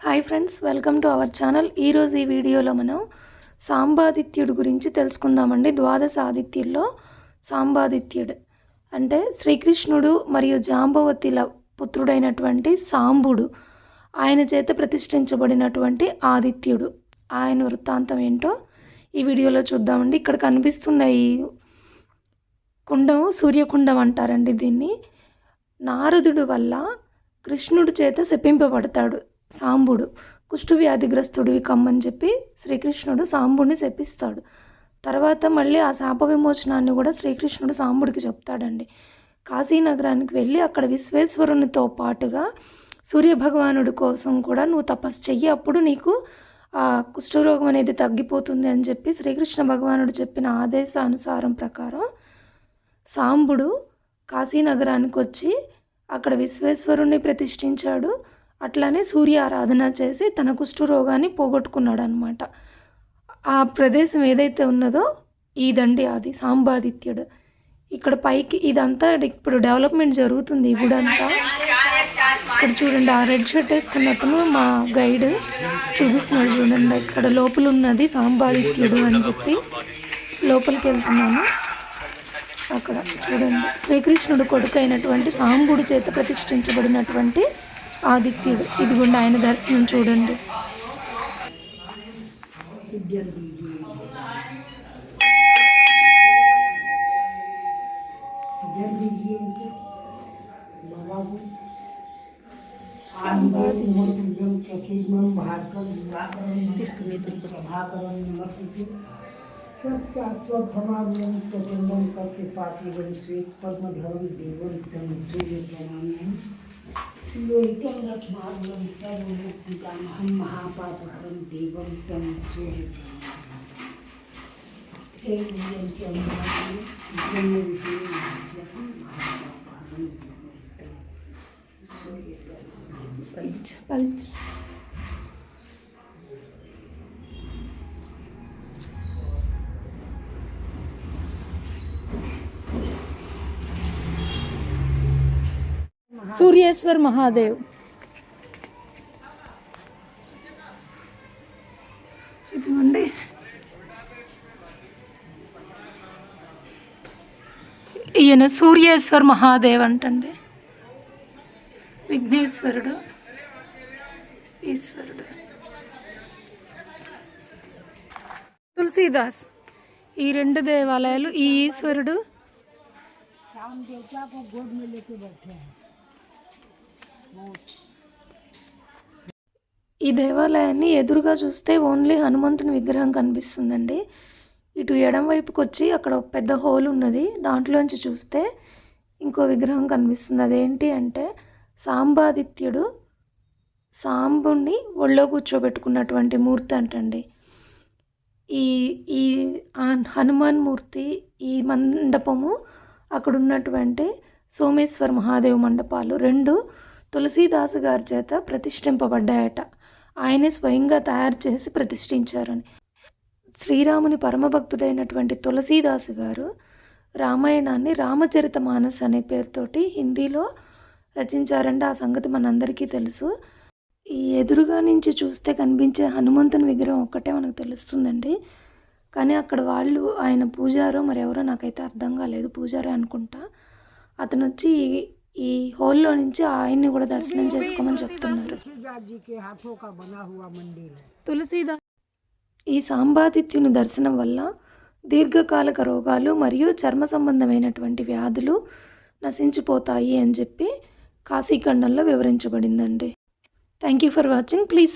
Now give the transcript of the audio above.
Hi friends welcome to our channel ఈరోజు ఈ వీడియోలో మనం సాంబాదిత్యుడు గురించి తెలుసుకుందామండి. ద్వాదశ ఆదిత్యుల్లో సాంబాదిత్యుడు అంటే శ్రీకృష్ణుడు మరియు జాంబవతిల పుత్రుడైనటువంటి సాంబుడు. ఆయన చేత ప్రతిష్ఠించబడినటువంటి ఆదిత్యుడు. ఆయన వృత్తాంతం ఏంటో ఈ వీడియోలో చూద్దామండి. ఇక్కడ కనిపిస్తున్న ఈ కుండం సూర్యకుండం అంటారండి దీన్ని. నారదుడు వల్ల కృష్ణుడి చేత శపింపబడతాడు సాంబుడు. కుష్టు వ్యాధిగ్రస్తుడివి కమ్మని చెప్పి శ్రీకృష్ణుడు సాంబుడిని శపిస్తాడు. తర్వాత మళ్ళీ ఆ శాప విమోచనాన్ని కూడా శ్రీకృష్ణుడు సాంబుడికి చెప్తాడండి. కాశీనగరానికి వెళ్ళి అక్కడ విశ్వేశ్వరునితో పాటుగా సూర్యభగవానుడి కోసం కూడా నువ్వు తపస్సు చెయ్యి అప్పుడు నీకు ఆ కుష్ఠరోగం అనేది తగ్గిపోతుంది అని చెప్పి శ్రీకృష్ణ భగవానుడు చెప్పిన ఆదేశానుసారం ప్రకారం సాంబుడు కాశీనగరానికి వచ్చి అక్కడ విశ్వేశ్వరుణ్ణి ప్రతిష్ఠించాడు. అట్లానే సూర్య ఆరాధన చేసి తన కుష్ఠరోగాన్ని పోగొట్టుకున్నాడు అనమాట ఆ ప్రదేశం ఏదైతే ఉన్నదో ఇదండి అది సాంబాదిత్యుడు. ఇక్కడ పైకి ఇదంతా ఇప్పుడు డెవలప్మెంట్ జరుగుతుంది ఈ గుడి అంతా. ఇక్కడ చూడండి ఆ రెడ్ షర్ట్ వేసుకున్న అతను మా గైడ్ చూపిస్తున్నాడు చూడండి. ఇక్కడ లోపల ఉన్నది సాంబాదిత్యుడు అని చెప్పి లోపలికి వెళ్తున్నాను. అక్కడ చూడండి. శ్రీకృష్ణుడు కొడుకు అయినటువంటి సాంబుడి చేత ప్రతిష్ఠించబడినటువంటి ఆదిత్యుడు. ఇదిగోండి ఆయన దర్శనం చూడండి. सबका सब हमारे मन का से पापी बन से कर्म धर्म देवन तन तुझे प्रणाम है लोहितम रथमार मन कर पूजा हम महापाप परम देवम तम सूर्य प्रणाम अच्छा अच्छा సూర్యేశ్వర్ మహాదేవ్. ఇదిగోండి. ఈయన సూర్యేశ్వర్ మహాదేవ్ అంటండి. విఘ్నేశ్వరుడు ఈశ్వరుడు. తులసీదాస్ ఈ రెండు దేవాలయాలు ఈ ఈశ్వరుడు. ఈ దేవాలయాన్ని ఎదురుగా చూస్తే ఓన్లీ హనుమంతుని విగ్రహం కనిపిస్తుందండి. ఇటు ఎడం వైపుకి వచ్చి అక్కడ ఒక పెద్ద హోల్ ఉన్నది. దాంట్లోంచి చూస్తే ఇంకో విగ్రహం కనిపిస్తుంది. అదేంటి అంటే సాంబాదిత్యుడు సాంబుణ్ణి ఒళ్ళో కూర్చోబెట్టుకున్నటువంటి మూర్తి అంటండి. ఈ ఈ హనుమాన్ మూర్తి ఈ మండపము అక్కడ ఉన్నటువంటి సోమేశ్వర మహాదేవ్ మండపాలు రెండు తులసీదాసు గారి చేత ప్రతిష్ఠింపబడ్డాయట. ఆయనే స్వయంగా తయారు చేసి ప్రతిష్ఠించారని. శ్రీరాముని పరమభక్తుడైనటువంటి తులసీదాసు గారు రామాయణాన్ని రామచరిత మానస్ అనే పేరుతోటి హిందీలో రచించారంటే. ఆ సంగతి మనందరికీ తెలుసు. ఈ ఎదురుగా నుంచి చూస్తే కనిపించే హనుమంతుని విగ్రహం ఒక్కటే మనకు తెలుస్తుందండి. కానీ అక్కడ వాళ్ళు ఆయన పూజారో మరి ఎవరో నాకైతే అర్థం కాలేదు. పూజారే అనుకుంటా. అతను వచ్చి ఈ హోల్లో నుంచి ఆయన్ని కూడా దర్శనం చేసుకోమని చెప్తున్నారు. తులసీదా ఈ సాంబాదిత్యుని దర్శనం వల్ల దీర్ఘకాలిక రోగాలు మరియు చర్మ సంబంధమైనటువంటి వ్యాధులు నశించిపోతాయి అని చెప్పి కాశీఖండంలో వివరించబడిందండి. Thank you for watching please